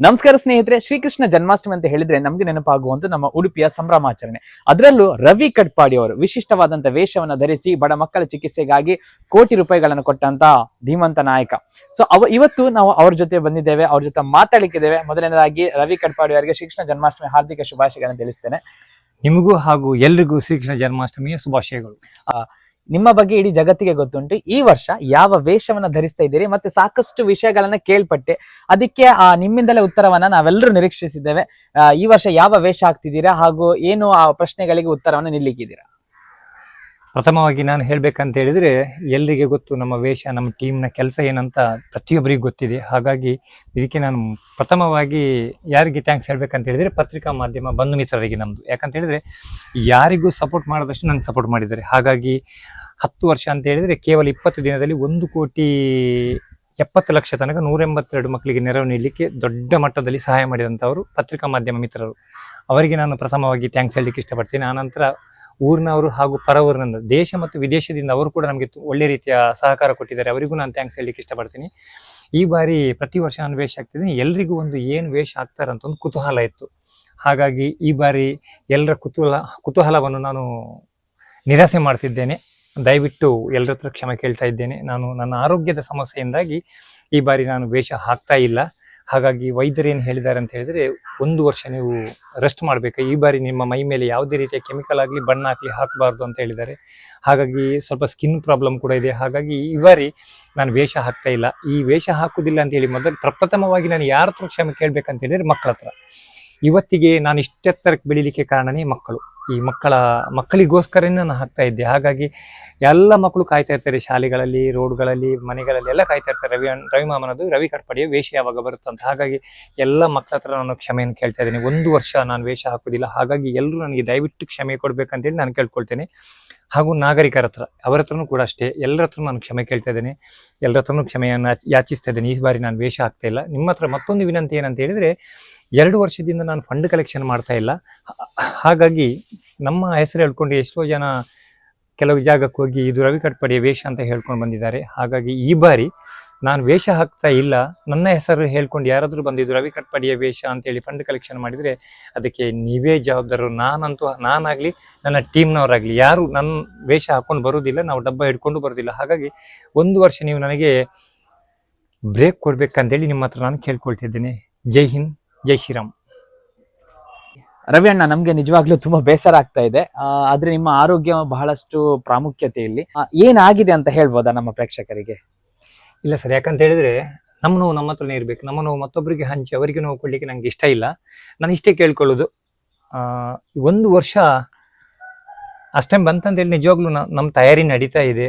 ನಮಸ್ಕಾರ ಸ್ನೇಹಿತರೆ ಶ್ರೀಕೃಷ್ಣ ಜನ್ಮಾಷ್ಟಮಿ ಅಂತ ಹೇಳಿದ್ರೆ ನಮ್ಗೆ ನೆನಪಾಗುವಂತ ನಮ್ಮ ಉಡುಪಿಯ ಸಂಭ್ರಮಾಚರಣೆ. ಅದರಲ್ಲೂ ರವಿ ಕಟ್ಪಾಡಿ ಅವರು ವಿಶಿಷ್ಟವಾದಂತ ವೇಷವನ್ನು ಧರಿಸಿ ಬಡ ಮಕ್ಕಳ ಚಿಕಿತ್ಸೆಗಾಗಿ ಕೋಟಿ ರೂಪಾಯಿಗಳನ್ನು ಕೊಟ್ಟಂತ ಧೀಮಂತ ನಾಯಕ. ಸೊ ಅವ ಇವತ್ತು ನಾವು ಅವ್ರ ಜೊತೆ ಬಂದಿದ್ದೇವೆ ಅವ್ರ ಜೊತೆ ಮಾತಾಡಲಿಕ್ಕಿದ್ದೇವೆ. ಮೊದಲನೇದಾಗಿ ರವಿ ಕಟ್ಪಾಡಿ ಅವರಿಗೆ ಶ್ರೀಕೃಷ್ಣ ಜನ್ಮಾಷ್ಟಮಿ ಹಾರ್ದಿಕ ಶುಭಾಶಯಗಳನ್ನು ತಿಳಿಸ್ತೇನೆ. ನಿಮಗೂ ಹಾಗೂ ಎಲ್ರಿಗೂ ಶ್ರೀಕೃಷ್ಣ ಜನ್ಮಾಷ್ಟಮಿಯ ಶುಭಾಶಯಗಳು. ನಿಮ್ಮ ಬಗ್ಗೆ ಇಡೀ ಜಗತ್ತಿಗೆ ಗೊತ್ತುಂಟು. ಈ ವರ್ಷ ಯಾವ ವೇಷವನ್ನ ಧರಿಸ್ತಾ ಇದ್ದೀರಿ ಮತ್ತೆ ಸಾಕಷ್ಟು ವಿಷಯಗಳನ್ನ ಕೇಳ್ಪಟ್ಟೆ. ಅದಕ್ಕೆ, ಆ, ನಿಮ್ಮಿಂದಲೇ ಉತ್ತರವನ್ನ ನಾವೆಲ್ಲರೂ ನಿರೀಕ್ಷಿಸಿದ್ದೇವೆ. ಈ ವರ್ಷ ಯಾವ ವೇಷ ಹಾಕ್ತಿದ್ದೀರಾ ಹಾಗೂ ಏನು, ಆ, ಪ್ರಶ್ನೆಗಳಿಗೆ ಉತ್ತರವನ್ನ ನಿಲ್ಲಿಕ್ಕಿದ್ದೀರಾ? ಪ್ರಥಮವಾಗಿ ನಾನು ಹೇಳ್ಬೇಕಂತ ಹೇಳಿದ್ರೆ ಎಲ್ರಿಗೆ ಗೊತ್ತು ನಮ್ಮ ವೇಷ, ನಮ್ಮ ಟೀಮ್ನ ಕೆಲಸ ಏನಂತ ಪ್ರತಿಯೊಬ್ಬರಿಗೂ ಗೊತ್ತಿದೆ. ಹಾಗಾಗಿ ಇದಕ್ಕೆ ನಾನು ಪ್ರಥಮವಾಗಿ ಯಾರಿಗೆ ಥ್ಯಾಂಕ್ಸ್ ಹೇಳ್ಬೇಕಂತ ಹೇಳಿದ್ರೆ, ಪತ್ರಿಕಾ ಮಾಧ್ಯಮ ಬಂಧು ಮಿತ್ರರಿಗೆ ನಮ್ಮದು ಯಾಕಂತ ಹೇಳಿದ್ರೆ, ಯಾರಿಗೂ ಸಪೋರ್ಟ್ ಮಾಡಿದಷ್ಟು ನನಗೆ ಸಪೋರ್ಟ್ ಮಾಡಿದ್ದಾರೆ. ಹಾಗಾಗಿ ಹತ್ತು ವರ್ಷ ಅಂತ ಹೇಳಿದ್ರೆ ಕೇವಲ ಇಪ್ಪತ್ತು ದಿನದಲ್ಲಿ ಒಂದು ಕೋಟಿ ಎಪ್ಪತ್ತು ಲಕ್ಷ ತನಕ ನೂರ ಎಂಬತ್ತೆರಡು ಮಕ್ಕಳಿಗೆ ನೆರವು ನೀಡಲಿಕ್ಕೆ ದೊಡ್ಡ ಮಟ್ಟದಲ್ಲಿ ಸಹಾಯ ಮಾಡಿದಂಥವರು ಪತ್ರಿಕಾ ಮಾಧ್ಯಮ ಮಿತ್ರರು. ಅವರಿಗೆ ನಾನು ಪ್ರಥಮವಾಗಿ ಥ್ಯಾಂಕ್ಸ್ ಹೇಳಲಿಕ್ಕೆ ಇಷ್ಟಪಡ್ತೀನಿ. ಆನಂತರ ಊರಿನವರು ಹಾಗೂ ಪರ ದೇಶ ಮತ್ತು ವಿದೇಶದಿಂದ ಅವರು ಕೂಡ ನಮಗೆ ಒಳ್ಳೆ ರೀತಿಯ ಸಹಕಾರ ಕೊಟ್ಟಿದ್ದಾರೆ. ಅವರಿಗೂ ನಾನು ಥ್ಯಾಂಕ್ಸ್ ಹೇಳಲಿಕ್ಕೆ ಇಷ್ಟಪಡ್ತೀನಿ. ಈ ಬಾರಿ ಪ್ರತಿ ವರ್ಷ ನಾನು ವೇಷ ಹಾಕ್ತಿದ್ದೀನಿ. ಎಲ್ರಿಗೂ ಒಂದು ಏನು ವೇಷ ಹಾಕ್ತಾರೆ ಅಂತ ಒಂದು ಕುತೂಹಲ ಇತ್ತು. ಹಾಗಾಗಿ ಈ ಬಾರಿ ಎಲ್ಲರ ಕುತೂಹಲ ಕುತೂಹಲವನ್ನು ನಾನು ನಿರಾಸೆ ಮಾಡ್ತಿದ್ದೇನೆ. ದಯವಿಟ್ಟು ಎಲ್ಲರ ಹತ್ರ ಕ್ಷಮೆ ಕೇಳ್ತಾ ಇದ್ದೇನೆ. ನಾನು ನನ್ನ ಆರೋಗ್ಯದ ಸಮಸ್ಯೆಯಿಂದಾಗಿ ಈ ಬಾರಿ ನಾನು ವೇಷ ಹಾಕ್ತಾ ಇಲ್ಲ. ಹಾಗಾಗಿ ವೈದ್ಯರು ಏನು ಹೇಳಿದ್ದಾರೆ ಅಂತ ಹೇಳಿದ್ರೆ, ಒಂದು ವರ್ಷ ನೀವು ರೆಸ್ಟ್ ಮಾಡಬೇಕು. ಈ ಬಾರಿ ನಿಮ್ಮ ಮೈ ಮೇಲೆ ಯಾವುದೇ ರೀತಿಯ ಕೆಮಿಕಲ್ ಆಗಲಿ, ಬಣ್ಣ ಹಾಕಲಿ ಹಾಕಬಾರ್ದು ಅಂತ ಹೇಳಿದ್ದಾರೆ. ಹಾಗಾಗಿ ಸ್ವಲ್ಪ ಸ್ಕಿನ್ ಪ್ರಾಬ್ಲಮ್ ಕೂಡ ಇದೆ. ಹಾಗಾಗಿ ಈ ಬಾರಿ ನಾನು ವೇಷ ಹಾಕ್ತಾ ಇಲ್ಲ. ಈ ವೇಷ ಹಾಕುದಿಲ್ಲ ಅಂತ ಹೇಳಿ ಮೊದಲು ಪ್ರಪ್ರಥಮವಾಗಿ ನಾನು ಯಾರ ಹತ್ರ ಕ್ಷಮೆ ಕೇಳಬೇಕಂತ ಹೇಳಿದರೆ ಮಕ್ಕಳ ಹತ್ರ. ಇವತ್ತಿಗೆ ನಾನು ಇಷ್ಟೆತ್ತರಕ್ಕೆ ಬೆಳಿಲಿಕ್ಕೆ ಕಾರಣನೇ ಮಕ್ಕಳು. ಈ ಮಕ್ಕಳ, ಮಕ್ಕಳಿಗೋಸ್ಕರನೇ ನಾನು ಹಾಕ್ತಾ ಇದ್ದೆ. ಹಾಗಾಗಿ ಎಲ್ಲ ಮಕ್ಕಳು ಕಾಯ್ತಾ ಇರ್ತಾರೆ ಶಾಲೆಗಳಲ್ಲಿ, ರೋಡ್ಗಳಲ್ಲಿ, ಮನೆಗಳಲ್ಲಿ ಎಲ್ಲ ಕಾಯ್ತಾ ಇರ್ತಾರೆ. ರವಿ ರವಿ ಮಾಮನದು ರವಿ ಕಟ್ಪಡಿಯ ವೇಷ ಯಾವಾಗ ಬರುತ್ತಂತ ಹಾಗಾಗಿ ಎಲ್ಲ ಮಕ್ಕಳ ಹತ್ರ ನಾನು ಕ್ಷಮೆಯನ್ನು ಕೇಳ್ತಾ ಇದ್ದೀನಿ. ಒಂದು ವರ್ಷ ನಾನು ವೇಷ ಹಾಕೋದಿಲ್ಲ ಹಾಗಾಗಿ ಎಲ್ಲರೂ ನನಗೆ ದಯವಿಟ್ಟು ಕ್ಷಮೆ ಕೊಡಬೇಕಂತೇಳಿ ನಾನು ಕೇಳ್ಕೊಳ್ತೇನೆ. ಹಾಗೂ ನಾಗರಿಕರ ಹತ್ರ, ಅವರ ಹತ್ರನೂ ಕೂಡ ಅಷ್ಟೇ. ಎಲ್ಲರ ಹತ್ರ ನಾನು ಕ್ಷಮೆ ಕೇಳ್ತಾ ಇದ್ದೇನೆ. ಎಲ್ಲರ ಹತ್ರನೂ ಕ್ಷಮೆಯನ್ನು ಯಾಚಿಸ್ತಾ ಇದ್ದೇನೆ. ಈ ಬಾರಿ ನಾನು ವೇಷ ಆಗ್ತಾ ಇಲ್ಲ. ನಿಮ್ಮ ಹತ್ರ ಮತ್ತೊಂದು ವಿನಂತಿ ಏನಂತ ಹೇಳಿದರೆ, ಎರಡು ವರ್ಷದಿಂದ ನಾನು ಫಂಡ್ ಕಲೆಕ್ಷನ್ ಮಾಡ್ತಾ ಇಲ್ಲ. ಹಾಗಾಗಿ ನಮ್ಮ ಹೆಸರು ಹೇಳ್ಕೊಂಡು ಎಷ್ಟೋ ಜನ ಕೆಲವು ಜಾಗಕ್ಕೆ ಹೋಗಿ ಇದು ರವಿ ಕಟ್ಪಡಿಯ ವೇಷ ಅಂತ ಹೇಳ್ಕೊಂಡು ಬಂದಿದ್ದಾರೆ. ಹಾಗಾಗಿ ಈ ಬಾರಿ ನಾನು ವೇಷ ಹಾಕ್ತಾ ಇಲ್ಲ. ನನ್ನ ಹೆಸರು ಹೇಳ್ಕೊಂಡು ಯಾರಾದರೂ ಬಂದಿದ್ದು ರವಿ ಕಟ್ಪಾಡಿಯ ವೇಷ ಅಂತೇಳಿ ಫಂಡ್ ಕಲೆಕ್ಷನ್ ಮಾಡಿದರೆ ಅದಕ್ಕೆ ನೀವೇ ಜವಾಬ್ದಾರರು. ನಾನಂತೂ, ನಾನಾಗಲಿ, ನನ್ನ ಟೀಮ್ನವರಾಗಲಿ ಯಾರು ನನ್ನ ವೇಷ ಹಾಕೊಂಡು ಬರೋದಿಲ್ಲ. ನಾವು ಡಬ್ಬ ಹಿಡ್ಕೊಂಡು ಬರೋದಿಲ್ಲ. ಹಾಗಾಗಿ ಒಂದು ವರ್ಷ ನೀವು ನನಗೆ ಬ್ರೇಕ್ ಕೊಡಬೇಕಂತೇಳಿ ನಿಮ್ಮ ಹತ್ರ ನಾನು ಕೇಳ್ಕೊಳ್ತಿದ್ದೇನೆ ಜೈ ಹಿಂದ್, ಜೈ ಶ್ರೀರಾಮ್. ರವಿ ಅಣ್ಣ, ನಮ್ಗೆ ನಿಜವಾಗ್ಲೂ ತುಂಬಾ ಬೇಸರ ಆಗ್ತಾ ಇದೆ. ಆದ್ರೆ ನಿಮ್ಮ ಆರೋಗ್ಯ ಬಹಳಷ್ಟು ಪ್ರಾಮುಖ್ಯತೆ ಇಲ್ಲಿ. ಏನಾಗಿದೆ ಅಂತ ಹೇಳ್ಬೋದಾ ನಮ್ಮ ಪ್ರೇಕ್ಷಕರಿಗೆ? ಇಲ್ಲ ಸರ್, ಯಾಕಂತ ಹೇಳಿದ್ರೆ ನಮ್ಮ ನೋವು ನಮ್ಮ ಹತ್ರನೇ ಇರಬೇಕು. ನಮ್ಮ ನೋವು ಮತ್ತೊಬ್ಬರಿಗೆ ಹಂಚಿ ಅವರಿಗೆ ನೋವು ಕೊಡ್ಲಿಕ್ಕೆ ನಂಗೆ ಇಷ್ಟ ಇಲ್ಲ. ನಾನು ಇಷ್ಟೇ ಕೇಳ್ಕೊಳ್ಳೋದು. ಒಂದು ವರ್ಷ ಅಷ್ಟೇ ಬಂತಂತೇಳಿ ನಿಜವಾಗ್ಲೂ ನಮ್ಮ ತಯಾರಿ ನಡೀತಾ ಇದೆ.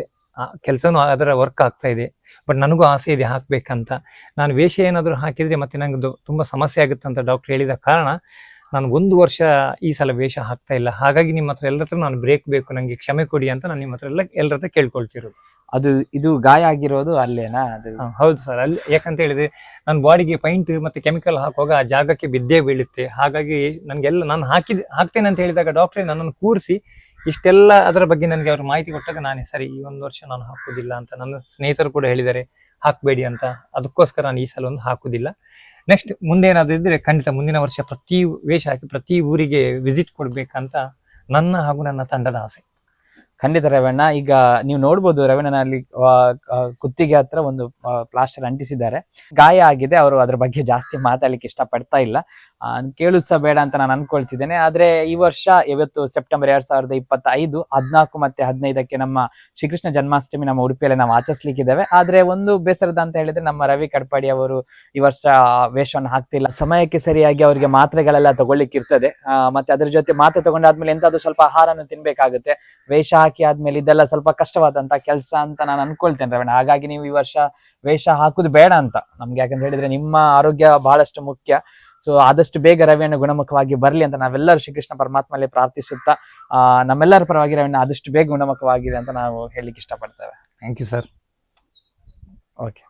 ಕೆಲಸನೂ ಅದರ ವರ್ಕ್ ಆಗ್ತಾ ಇದೆ. ಬಟ್ ನನಗೂ ಆಸೆ ಇದೆ ಹಾಕ್ಬೇಕಂತ. ನಾನು ವೇಷ ಏನಾದರೂ ಹಾಕಿದ್ರೆ ಮತ್ತೆ ನನಗೆ ತುಂಬಾ ಸಮಸ್ಯೆ ಆಗುತ್ತೆ ಅಂತ ಡಾಕ್ಟರ್ ಹೇಳಿದ ಕಾರಣ ನಾನು ಒಂದು ವರ್ಷ ಈ ಸಲ ವೇಷ ಹಾಕ್ತಾ ಇಲ್ಲ. ಹಾಗಾಗಿ ನಿಮ್ಮ ಹತ್ರ ಎಲ್ಲರ ಹತ್ರ ನಾನು ಬ್ರೇಕ್ ಬೇಕು. ನನಗೆ ಕ್ಷಮೆ ಕೊಡಿ ಅಂತ ನಾನು ನಿಮ್ಮ ಹತ್ರ ಎಲ್ಲ ಎಲ್ಲರ ಹತ್ರ ಕೇಳ್ಕೊಳ್ತಿರೋದು. ಅದು ಇದು ಗಾಯ ಆಗಿರೋದು ಅಲ್ಲೇನಾ ಅದು? ಹ, ಹೌದು ಸರ್ ಅಲ್ಲಿ ಯಾಕಂತ ಹೇಳಿದ್ರೆ ನನ್ನ ಬಾಡಿಗೆ ಪೈಂಟ್ ಮತ್ತೆ ಕೆಮಿಕಲ್ ಹಾಕುವಾಗ ಆ ಜಾಗಕ್ಕೆ ಬಿದ್ದೇ ಬೀಳುತ್ತೆ. ಹಾಗಾಗಿ ನನಗೆಲ್ಲ ನಾನು ಹಾಕಿದ ಹಾಕ್ತೇನೆ ಅಂತ ಹೇಳಿದಾಗ ಡಾಕ್ಟ್ರೇ ನನ್ನನ್ನು ಕೂರಿಸಿ ಇಷ್ಟೆಲ್ಲ ಅದರ ಬಗ್ಗೆ ನನಗೆ ಅವರು ಮಾಹಿತಿ ಕೊಟ್ಟಾಗ ನಾನೇ ಸರಿ ಈ ಒಂದು ವರ್ಷ ನಾನು ಹಾಕೋದಿಲ್ಲ ಅಂತ ನನ್ನ ಸ್ನೇಹಿತರು ಕೂಡ ಹೇಳಿದ್ದಾರೆ. ಹಾಕಬೇಡಿ ಅಂತ. ಅದಕ್ಕೋಸ್ಕರ ನಾನು ಈ ಸಲ ಒಂದು ಹಾಕುದಿಲ್ಲ ನೆಕ್ಸ್ಟ್ ಮುಂದೆ ಏನಾದರೂ ಇದ್ರೆ ಖಂಡಿತ ಮುಂದಿನ ವರ್ಷ ಪ್ರತಿ ವೇಷ ಹಾಕಿ ಪ್ರತಿ ಊರಿಗೆ ವಿಸಿಟ್ ಕೊಡ್ಬೇಕಂತ ನನ್ನ ಹಾಗೂ ನನ್ನ ತಂಡದ ಆಸೆ. ಖಂಡಿತ ರವಣ್ಣ, ಈಗ ನೀವು ನೋಡ್ಬೋದು ರವಣ್ಣನ ಅಲ್ಲಿ ಕುತ್ತಿಗೆ ಹತ್ರ ಒಂದು ಪ್ಲಾಸ್ಟರ್ ಅಂಟಿಸಿದ್ದಾರೆ. ಗಾಯ ಆಗಿದೆ, ಅವರು ಅದ್ರ ಬಗ್ಗೆ ಜಾಸ್ತಿ ಮಾತಾಡ್ಲಿಕ್ಕೆ ಇಷ್ಟಪಡ್ತಾ ಇಲ್ಲ. ಆ, ಕೇಳುದು ಬೇಡ ಅಂತ ನಾನು ಅನ್ಕೊಳ್ತಿದ್ದೇನೆ. ಆದ್ರೆ ಈ ವರ್ಷ ಇವತ್ತು ಸೆಪ್ಟೆಂಬರ್ ಎರಡ್ ಸಾವಿರದ ಇಪ್ಪತ್ತೈದು ಹದಿನಾಲ್ಕು ಮತ್ತೆ ಹದಿನೈದಕ್ಕೆ ನಮ್ಮ ಶ್ರೀಕೃಷ್ಣ ಜನ್ಮಾಷ್ಟಮಿ ನಮ್ಮ ಉಡುಪಿಯಲ್ಲಿ ನಾವು ಆಚರಿಸ್ಲಿಕ್ಕಿದ್ದೇವೆ. ಆದ್ರೆ ಒಂದು ಬೇಸರದ ಅಂತ ಹೇಳಿದ್ರೆ ನಮ್ಮ ರವಿ ಕಡ್ಪಾಡಿ ಅವರು ಈ ವರ್ಷ ವೇಷವನ್ನು ಹಾಕ್ತಿಲ್ಲ. ಸಮಯಕ್ಕೆ ಸರಿಯಾಗಿ ಅವರಿಗೆ ಮಾತ್ರೆಗಳೆಲ್ಲ ತಗೊಳ್ಲಿಕ್ಕೆ ಇರ್ತದೆ ಆ, ಮತ್ತೆ ಅದ್ರ ಜೊತೆ ಮಾತ್ರೆ ತಗೊಂಡಾದ್ಮೇಲೆ ಎಂತಾದ್ರೂ ಸ್ವಲ್ಪ ಆಹಾರನ ತಿನ್ಬೇಕಾಗುತ್ತೆ. ವೇಷ ಹಾಕಿ ಆದ್ಮೇಲೆ ಇದೆಲ್ಲ ಸ್ವಲ್ಪ ಕಷ್ಟವಾದಂತ ಕೆಲಸ ಅಂತ ನಾನು ಅನ್ಕೊಳ್ತೇನೆ ರವಣ. ಹಾಗಾಗಿ ನೀವು ಈ ವರ್ಷ ವೇಷ ಹಾಕುದು ಬೇಡ ಅಂತ. ನಮ್ಗೆ ಯಾಕಂತ ಹೇಳಿದ್ರೆ ನಿಮ್ಮ ಆರೋಗ್ಯ ಬಹಳಷ್ಟು ಮುಖ್ಯ. ಸೊ ಆದಷ್ಟು ಬೇಗ ರವಿಯನ್ನು ಗುಣಮುಖವಾಗಿ ಬರಲಿ ಅಂತ ನಾವೆಲ್ಲರೂ ಶ್ರೀಕೃಷ್ಣ ಪರಮಾತ್ಮಲ್ಲಿ ಪ್ರಾರ್ಥಿಸುತ್ತಾ ನಮ್ಮೆಲ್ಲರ ಪರವಾಗಿ ರವಿಯನ್ನು ಆದಷ್ಟು ಬೇಗ ಗುಣಮುಖವಾಗಿದೆ ಅಂತ ನಾವು ಹೇಳಲಿಕ್ಕೆ ಇಷ್ಟಪಡ್ತೇವೆ. Thank you sir okay